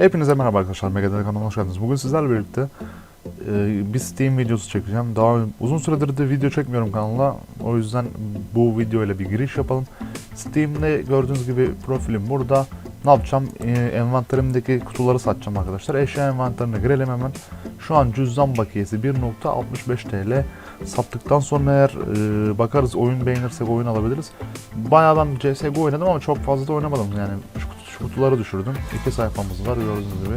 Hepinize merhaba arkadaşlar. Megadeth kanalına hoş geldiniz. Bugün sizlerle birlikte e, bir Steam videosu çekeceğim. Daha uzun süredir de video çekmiyorum kanala. O yüzden bu video ile bir giriş yapalım. Steam'de gördüğünüz gibi profilim burada. Ne yapacağım? E, envanterimdeki kutuları satacağım arkadaşlar. Eşya envanterine girelim hemen. Şu an cüzdan bakiyesi 1.65 TL. Sattıktan sonra eğer e, bakarız oyun beğenirsek oyun alabiliriz. Bayağı ben CSGO oynadım ama çok fazla da oynamadım yani. Şu kutuları düşürdüm. İki sayfamız var gördüğünüz gibi.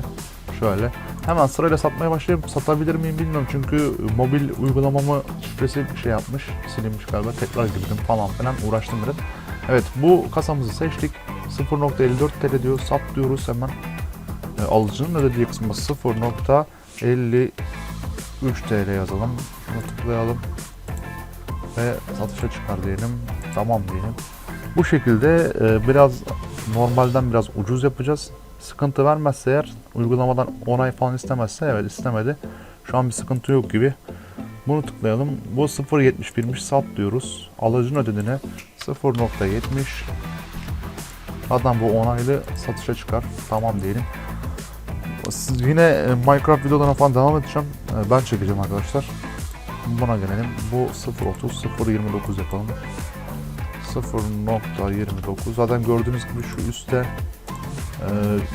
Şöyle. Hemen sırayla satmaya başlayayım. Satabilir miyim bilmiyorum çünkü mobil uygulamamı şifresi şey yapmış. Silinmiş galiba. Tekrar girdim falan filan uğraştım biraz. Evet bu kasamızı seçtik. 0.54 TL diyor. Sat diyoruz hemen. E, alıcının ödediği kısmı 0.53 TL yazalım. Şunu tıklayalım. Ve satışa çıkar diyelim. Tamam diyelim. Bu şekilde e, biraz normalden biraz ucuz yapacağız. Sıkıntı vermezse eğer uygulamadan onay falan istemezse evet istemedi. Şu an bir sıkıntı yok gibi. Bunu tıklayalım. Bu 0.71'miş sat diyoruz. Alıcının ödediğine 0.70 Zaten bu onaylı satışa çıkar. Tamam diyelim. Siz yine e, Minecraft videolarına falan devam edeceğim. E, Ben çekeceğim arkadaşlar. Buna gelelim. Bu 0.30 0.29 yapalım. 0.29 zaten gördüğünüz gibi şu üstte e,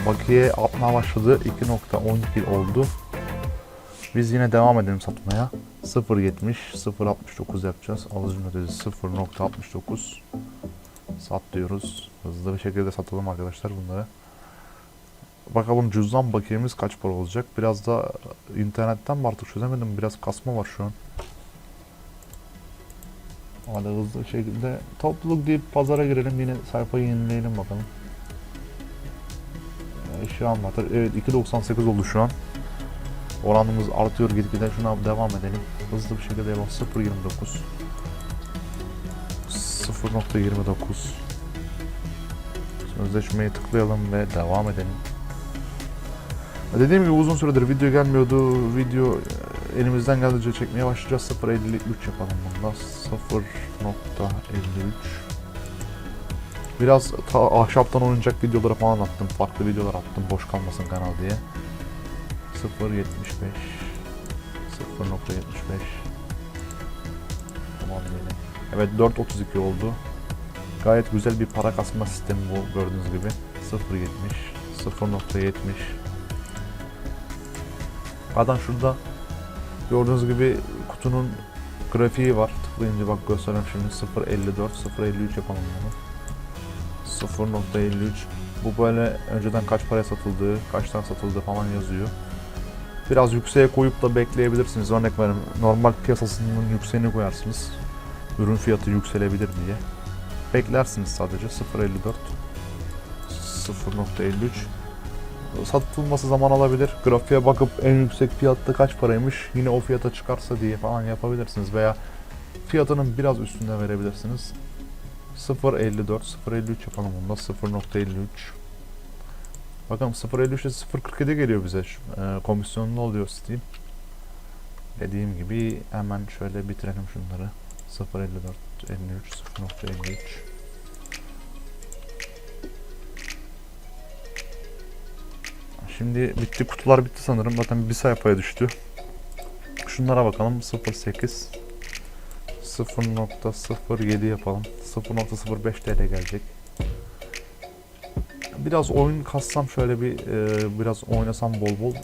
bakiye atmaya başladı 2.12 oldu. Biz yine devam edelim satmaya. 0.70 0.69 yapacağız. Alıcının ödedi 0.69 Sat diyoruz. Hızlı bir şekilde satalım arkadaşlar bunları. Bakalım cüzdan bakiyemiz kaç para olacak. Biraz da internetten mi artık çözemedim. Biraz kasma var şu an. Hadi hızlı şekilde topluluk deyip pazara girelim. Yine sayfayı yenileyelim bakalım. Ee, Şu an var. Evet 2.98 oldu şu an. Oranımız artıyor gitgide. Şuna devam edelim. Hızlı bir şekilde yapalım. 0.29 0.29 Sözleşmeyi tıklayalım ve devam edelim. Dediğim gibi uzun süredir video gelmiyordu. Video elimizden geldiğince çekmeye başlayacağız. 0.53 yapalım bunda. 0.53 Biraz ta ahşaptan oynayacak videoları falan attım. Farklı videolar attım boş kalmasın kanal diye. 0.75 0.75 Tamam diyelim. Evet 4.32 oldu. Gayet güzel bir para kasma sistemi bu gördüğünüz gibi. 0.70 0.70 Zaten şurada gördüğünüz gibi kutunun grafiği var. Tıklayınca bak göstereyim şimdi 0.54 0.53 yapalım bunu. 0.53 Bu böyle önceden kaç paraya satıldığı, kaçtan satıldığı falan yazıyor. Biraz yükseğe koyup da bekleyebilirsiniz. Örnek veriyorum normal piyasasının yükseğini koyarsınız ürün fiyatı yükselebilir diye. Beklersiniz sadece 0.54 0.53 satılması zaman alabilir. Grafiğe bakıp en yüksek fiyatta kaç paraymış yine o fiyata çıkarsa diye falan yapabilirsiniz veya fiyatının biraz üstünde verebilirsiniz. 0.54 0.53 yapalım bunda 0.53 Bakalım 0.53'e 0.47 geliyor bize. E, komisyonlu oluyor Steam. Dediğim gibi hemen şöyle bitirelim şunları. 0.54 53 0.53 Şimdi bitti kutular bitti sanırım. Zaten bir sayfaya düştü. Şunlara bakalım. 0.8 0.07 yapalım. 0.05 TL gelecek. Biraz oyun kassam şöyle bir e, biraz oynasam bol bol.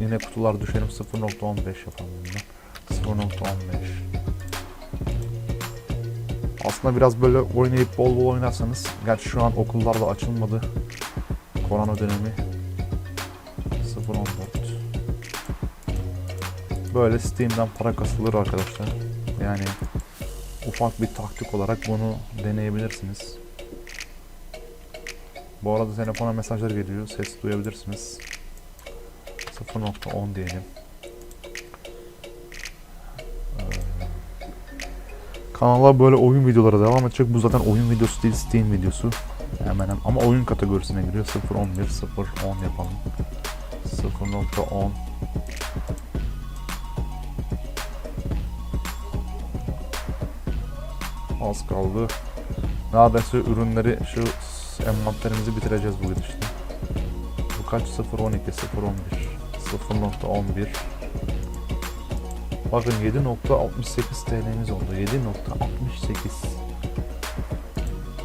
Yine kutular düşelim 0.15 yapalım bundan 0.15 aslında biraz böyle oynayıp bol bol oynarsanız, gerçi şu an okullar da açılmadı. Korona dönemi Böyle Steam'den para kasılır arkadaşlar. Yani ufak bir taktik olarak bunu deneyebilirsiniz. Bu arada telefona mesajlar geliyor. Ses duyabilirsiniz. 0.10 diyelim. Kanala böyle oyun videoları devam edecek. Bu zaten oyun videosu değil, Steam videosu. Hemen hemen. Ama oyun kategorisine giriyor. 0.11, 0.10 yapalım. 0.10 Az kaldı. Neredeyse ürünleri şu envanterimizi bitireceğiz bugün işte. Bu kaç? 0.12, 0.11, 0.11. Bakın 7.68 TL'miz oldu. 7.68.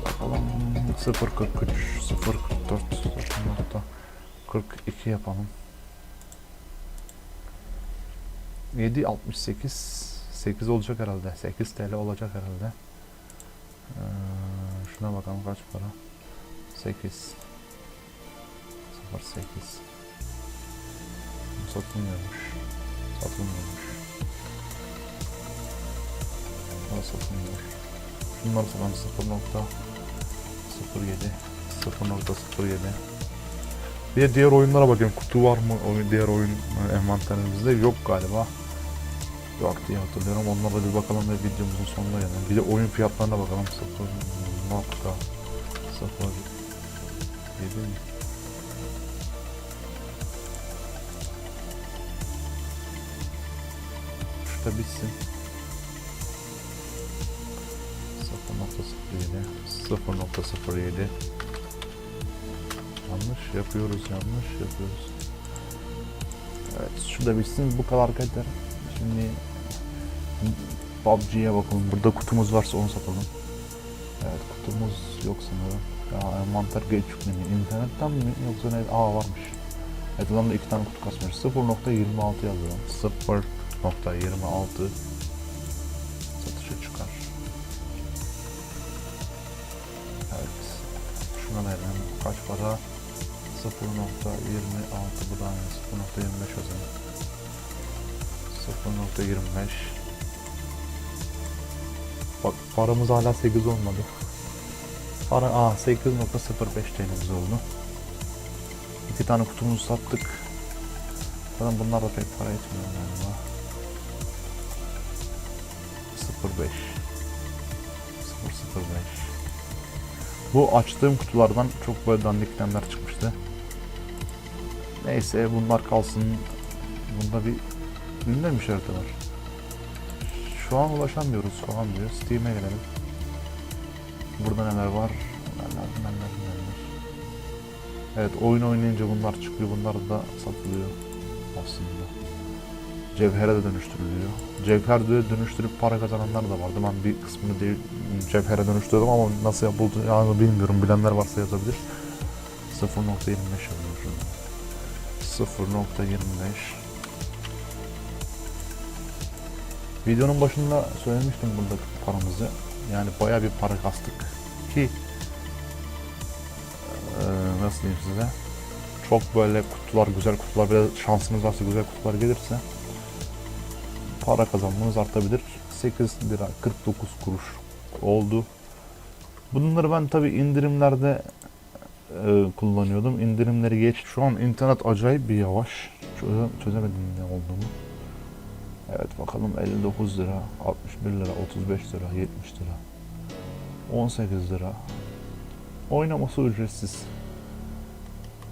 Bakalım 0.43, 0.44, 0.42 yapalım. 7.68 8 olacak herhalde. 8 TL olacak herhalde. Ee, şuna bakalım kaç para. 8 08 Bu satılmıyormuş. Satılmıyormuş. Bu da satılmıyor. Bunlar falan 0.07 0.07 Bir diğer oyunlara bakayım. Kutu var mı? Diğer oyun envanterimizde yok galiba. Yok diye hatırlıyorum. Onlara bir bakalım ve videomuzun sonuna gelelim. Bir de oyun fiyatlarına bakalım. 0 nokta 0 7 Şurada bitsin. 0.07 0.07 Yanlış yapıyoruz, yanlış yapıyoruz. Evet, şurada bitsin. Bu kadar arkadaşlar. Şimdi PUBG'ye bakalım. Burada kutumuz varsa onu satalım. Evet, kutumuz yok sanırım. Ya envanter geç yükleniyor. İnternetten mi yoksa ne? Aa varmış. Evet, adamda iki tane kutu kasmış. 0.26 yazıyorum. 0.26 satışa çıkar. Evet. Şuna verelim. Kaç para? 0.26 bu da aynı 0.25 yazalım. 0.25 Bak paramız hala 8 olmadı. Para aa 8.05 TL'miz oldu. İki tane kutumuzu sattık. Zaten bunlar da pek para etmiyor galiba. 0.5 0.05 Bu açtığım kutulardan çok böyle dandiklenler çıkmıştı. Neyse bunlar kalsın. Bunda bir ünlem işareti var. Şu an ulaşamıyoruz falan diyor. Steam'e gelelim. Burada neler var? Neler neler neler. Evet oyun oynayınca bunlar çıkıyor. Bunlar da satılıyor aslında. Cevhere de dönüştürülüyor. Cevher dönüştürüp para kazananlar da vardı. Ben bir kısmını değil, cevhere dönüştürdüm ama nasıl yapıldı yani bilmiyorum. Bilenler varsa yazabilir. 0.25 yazıyor şurada. 0.25 Videonun başında söylemiştim burada paramızı. Yani baya bir para kastık ki eee, nasıl diyeyim size çok böyle kutular güzel kutular biraz şansınız varsa güzel kutular gelirse para kazanmanız artabilir. 8 lira 49 kuruş oldu. Bunları ben tabi indirimlerde e, kullanıyordum. İndirimleri geç. Şu an internet acayip bir yavaş. Çöze, çözemedim ne olduğunu. Evet bakalım 59 lira, 61 lira, 35 lira, 70 lira, 18 lira. Oynaması ücretsiz.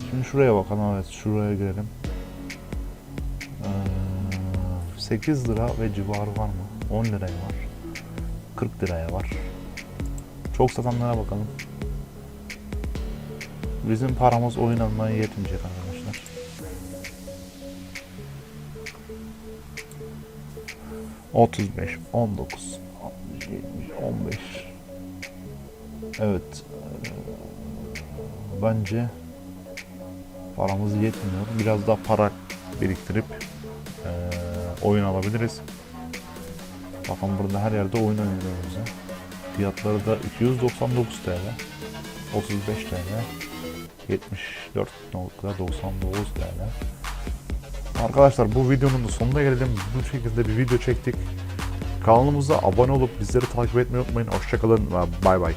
Şimdi şuraya bakalım evet şuraya girelim. Ee, 8 lira ve civarı var mı? 10 liraya var. 40 liraya var. Çok satanlara bakalım. Bizim paramız oyun almaya yetmeyecek anlamda. 35, 19, 60, 70, 15. Evet. Bence paramız yetmiyor. Biraz daha para biriktirip e, oyun alabiliriz. Bakın burada her yerde oyun oynuyor. Fiyatları da 299 TL, 35 TL, 74.99 TL. Arkadaşlar bu videonun da sonuna gelelim. Bu şekilde bir video çektik. Kanalımıza abone olup bizleri takip etmeyi unutmayın. Hoşçakalın ve bay bay.